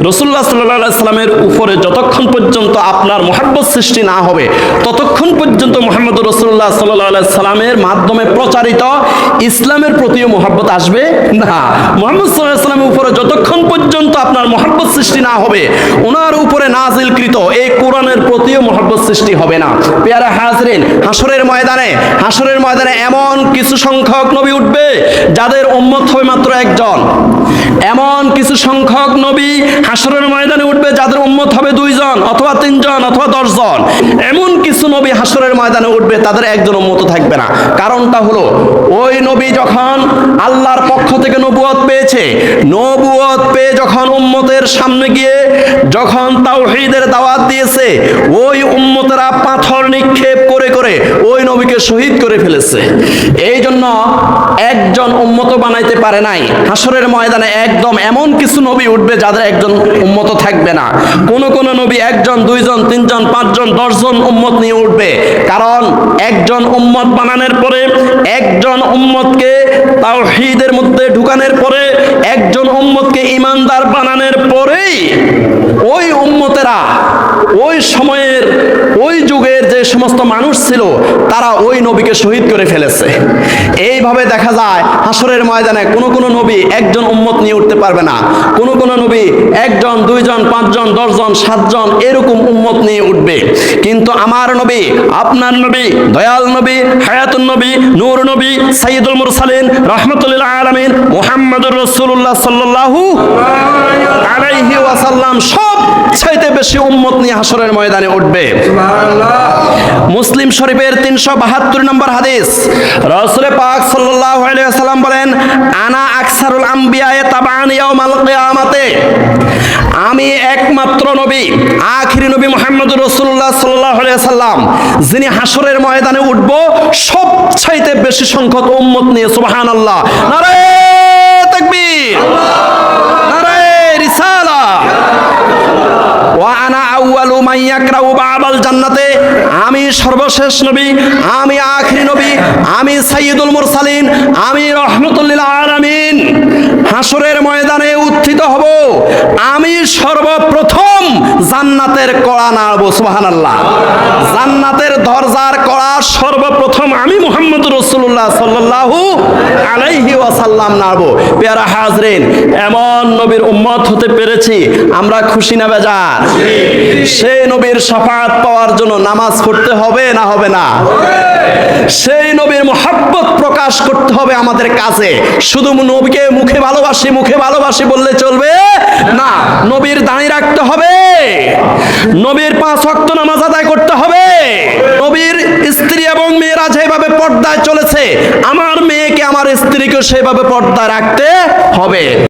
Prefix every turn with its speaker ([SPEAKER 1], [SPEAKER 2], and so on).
[SPEAKER 1] রসুল্লাহ সাল্লাহামের উপরে যতক্ষণ পর্যন্ত আপনার মহাব্বত সৃষ্টি না হবে, ততক্ষণ পর্যন্ত মোহাম্মদ রসুল্লাহ সাল্লাহ সাল্লামের মাধ্যমে প্রচারিত ইসলামের প্রতিও মোহাব্বত আসবে? না। মোহাম্মদ সাল্লাহ সাল্লামের উপরে যতক্ষণ পর্যন্ত আপনার মোহাব্বত সৃষ্টি না হবে, ওনার উপরে নাজিলকৃত এই কোরআনের প্রতিও মোহাব্বত সৃষ্টি হবে না। পেয়ারা হাজরিন হাসরের ময়দানে হাসরের ময়দানে এমন কিছু সংখ্যক নবী উঠবে, যাদের উম্মত হবে মাত্র একজন। এমন কিছু সংখ্যক নবী হাসরের ময়দানে উঠবে, যাদের উম্মত হবে দুইজন অথবা তিনজন অথবা দশজন, এমন কিছু নবী হাসরের ময়দানে উঠবে, তাদের একজন উম্মত থাকবে না। কারণটা হলো, ওই নবী যখন আল্লাহর পক্ষ থেকে নবুয়ত পেয়েছে, নবুয়ত পেয়ে যখন উম্মতের সামনে গিয়ে যখন তাওহীদের দাওয়াত দিয়েছে, ওই উম্মতেরা পাথর নিক্ষেপ করে করে ওই নবীকে শহীদ করে ফেলেছে। এই জন্য একজন উম্মত বানাইতে পারে নাই। হাসরের ময়দানে একদম এমন কিছু নবী উঠবে যাদের একজন উম্মত থাকবে না। কোন কোন নবী একজন, দুইজন, তিনজন, পাঁচজন, দশজন উম্মত নিয়ে উঠবে। কারণ একজন উম্মত বানানোর পরে, একজন উম্মতকে তাওহীদের মধ্যে ঢুকানোর পরে, একজন উম্মতকে ইমানদার বানানোর পরেই ওই উম্মতেরা ওই সময়ের, ওই যুগের সমস্ত মানুষ ছিল, তারা ওই নবীকে শহীদ করে ফেলেছে। এইভাবে দেখা যায় হাসরের ময়দানে কোনো কোনো নবী একজন উম্মত নিয়ে উঠতে পারবে না। কোনো কোনো নবী একজন, দুইজন, পাঁচজন, দশজন, সাতজন এরকম উম্মত নিয়ে উঠবে। কিন্তু আমার নবী, আপনার নবী, দয়াল নবী হায়াতুল নবী, নূর নবী সাইদুল মুরসালিন রহমতুল্লাহ আলমিন, মোহাম্মদুর রসুল্লাহ সাল্লাল্লাহু আলাইহি ওয়াসাল্লাম সব চাইতে বেশি উম্মত নিয়ে হাসরের ময়দানে উঠবে। মুসলিম শরীফের তিনশো বাহাত্তর নম্বর হাদিস। রসুল পাক আলাইহি বলেন, আনা আকসারুল আম্বিয়ায়ে তাবান ইয়াউমাল কিয়ামাতে। আমি একমাত্র নবী, আখিরি নবী মুহাম্মদুর রাসূলুল্লাহ সাল্লাল্লাহু আলাইহি সাল্লাম যিনি হাসরের ময়দানে উঠব, সবচাইতে বেশি সংখ্যক উম্মত নিয়ে, সুবহানাল্লাহ। নারে তাকবীর। বাবাল জান্নাতে, আমি সর্বশেষ নবী, আমি আখরি নবী, আমি সাইয়দুল মুরসালিন, আমি রহমতুল্লিল আলামিন। হাসরের ময়দানে উত্থিত হব, আমি সর্বপ্রথম জান্নাতের কড়া নাড়ব, সুবহানাল্লাহ। জান্নাতের দরজার কড়া সর্বপ্রথম আমি মোহাম্মদ রাসূলুল্লাহ সাল্লাল্লাহু আলাইহি ওয়াসাল্লাম নাড়ব পেয়ারা হাজরিন, এমন নবীর উম্মত হতে পেরেছি, আমরা খুশি না বেজার? সেই নবীর সাফাত পাওয়ার জন্য নামাজ পড়তে হবে না হবে না? সেই নবীর মোহাব্বত প্রকাশ করতে হবে আমাদের কাছে। শুধু নবীকে মুখে ভালোবাসি মুখে ভালোবাসি বললে চলবে? না, নবীর দাঁড়িয়ে রাখতে হবে। নবীর পাঁচ ওয়াক্ত নামাজ আদায় করতে মেয়েরা যেভাবে পর্দায় চলেছে আমার মেয়েকে আমার স্ত্রীকে সেভাবে পর্দায় রাখতে হবে।